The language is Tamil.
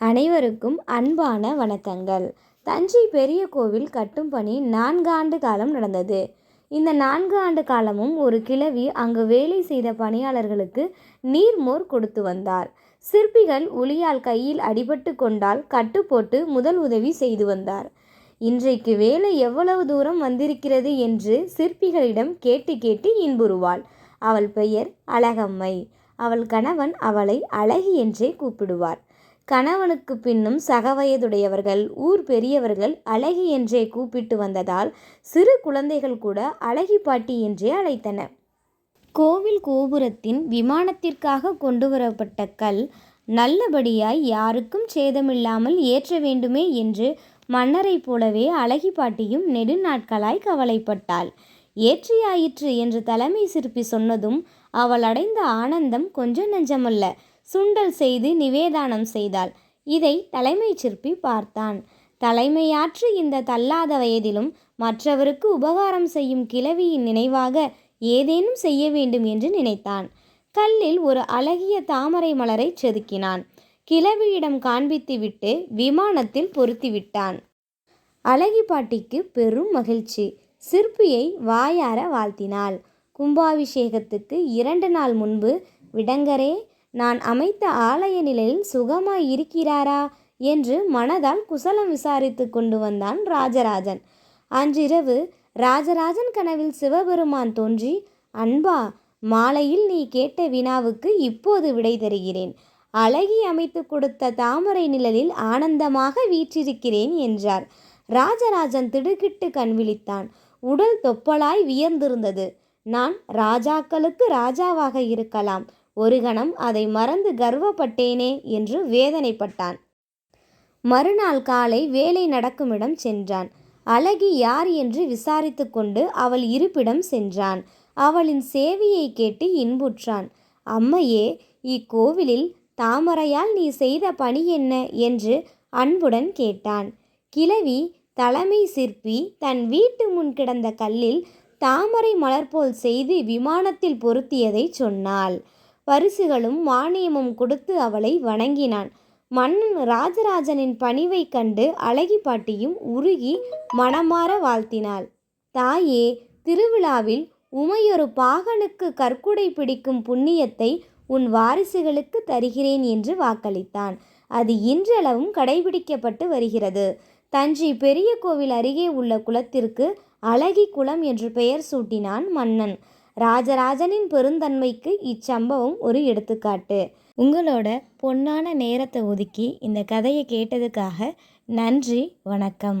அனைவருக்கும் அன்பான வணக்கங்கள். தஞ்சை பெரிய கோவில் கட்டும் பணி நான்கு ஆண்டு காலம் நடந்தது. இந்த நான்கு ஆண்டு காலமும் ஒரு கிழவி அங்கு வேலை செய்த பணியாளர்களுக்கு நீர்மோர் கொடுத்து வந்தார். சிற்பிகள் உளியால் கையில் அடிபட்டு கொண்டால் கட்டு போட்டு முதல் உதவி செய்து வந்தார். இன்றைக்கு வேலை எவ்வளவு தூரம் வந்திருக்கிறது என்று சிற்பிகளிடம் கேட்டு கேட்டு இன்புறுவாள். அவள் பெயர் அழகம்மை. அவள் கணவன் அவளை அழகி என்றே கூப்பிடுவார். கணவனுக்கு பின்னும் சகவயதுடையவர்கள் ஊர் பெரியவர்கள் அழகி என்றே கூப்பிட்டு வந்ததால் சிறு குழந்தைகள் கூட அழகி பாட்டி என்றே அழைத்தன கோவில் கோபுரத்தின் விமானத்திற்காக கொண்டு வரப்பட்ட கல் நல்லபடியாய் யாருக்கும் சேதமில்லாமல் ஏற்ற வேண்டுமே என்று மன்னரைப் போலவே அழகி பாட்டியும் நெடுநாட்களாய் கவலைப்பட்டாள். ஏற்றியாயிற்று என்று தலைமை சிற்பி சொன்னதும் அவள் அடைந்த ஆனந்தம் கொஞ்சம் நஞ்சமல்ல. சுண்டல் செய்து நிவேதானம் செய்தாள். இதை தலைமை சிற்பி பார்த்தான். தலைமையாற்று இந்த தள்ளாத வயதிலும் மற்றவருக்கு உபகாரம் செய்யும் கிழவியின் நினைவாக ஏதேனும் செய்ய வேண்டும் என்று நினைத்தான். கல்லில் ஒரு அழகிய தாமரை மலரை செதுக்கினான். கிழவியிடம் காண்பித்துவிட்டு விமானத்தில் பொருத்திவிட்டான் அழகி பாட்டிக்கு பெரும் மகிழ்ச்சி. சிற்பியை வாயார வாழ்த்தினாள். கும்பாபிஷேகத்துக்கு இரண்டு நாள் முன்பு விடங்கரே நான் அமைத்த ஆலய நிலையில் சுகமாய் இருக்கிறாரா? என்று மனதால் குசலம் விசாரித்து கொண்டு வந்தான் ராஜராஜன். அன்றிரவு ராஜராஜன் கனவில் சிவபெருமான் தோன்றி அன்பா மாலையில் நீ கேட்ட வினாவுக்கு இப்போது விடை தருகிறேன். அழகி அமைத்து கொடுத்த தாமரை நிழலில் ஆனந்தமாக வீற்றிருக்கிறேன் என்றார். ராஜராஜன் திடுக்கிட்டு கண் விழித்தான். உடல் தொப்பலாய் வியர்ந்திருந்தது. நான் ராஜாக்களுக்கு ராஜாவாக இருக்கலாம். ஒரு கணம் அதை மறந்து கர்வப்பட்டேனே என்று வேதனைப்பட்டான். மறுநாள் காலை வேலை நடக்குமிடம் சென்றான். அழகி யார் என்று விசாரித்து கொண்டு அவள் இருப்பிடம் சென்றான். அவளின் சேவையை கேட்டு இன்புற்றான். அம்மையே இக்கோவிலில் தாமரையால் நீ செய்த பணி என்ன? என்று அன்புடன் கேட்டான். கிழவி தலைமை சிற்பி தன் வீட்டு முன் கிடந்த கல்லில் தாமரை மலர்போல் செய்து விமானத்தில் பொருத்தியதை சொன்னாள். பரிசுகளும் மானியமும் கொடுத்து அவளை வணங்கினான். மன்னன் ராஜராஜனின் பணிவை கண்டு அழகி பாட்டியும் உருகி மனமாற வாழ்த்தினாள். தாயே திருவிழாவில் உமையொரு பாகனுக்கு கற்குடை பிடிக்கும் புண்ணியத்தை உன் வாரிசுகளுக்கு தருகிறேன் என்று வாக்களித்தான். அது இன்றளவும் கடைபிடிக்கப்பட்டு வருகிறது. தஞ்சை பெரிய கோவில் அருகே உள்ள குளத்திற்கு அழகி குளம் என்று பெயர் சூட்டினான் மன்னன். ராஜராஜனின் பெருந்தன்மைக்கு இச்சம்பவம் ஒரு எடுத்துக்காட்டு. உங்களோட பொன்னான நேரத்தை ஒதுக்கி இந்த கதையை கேட்டதுக்காக நன்றி வணக்கம்.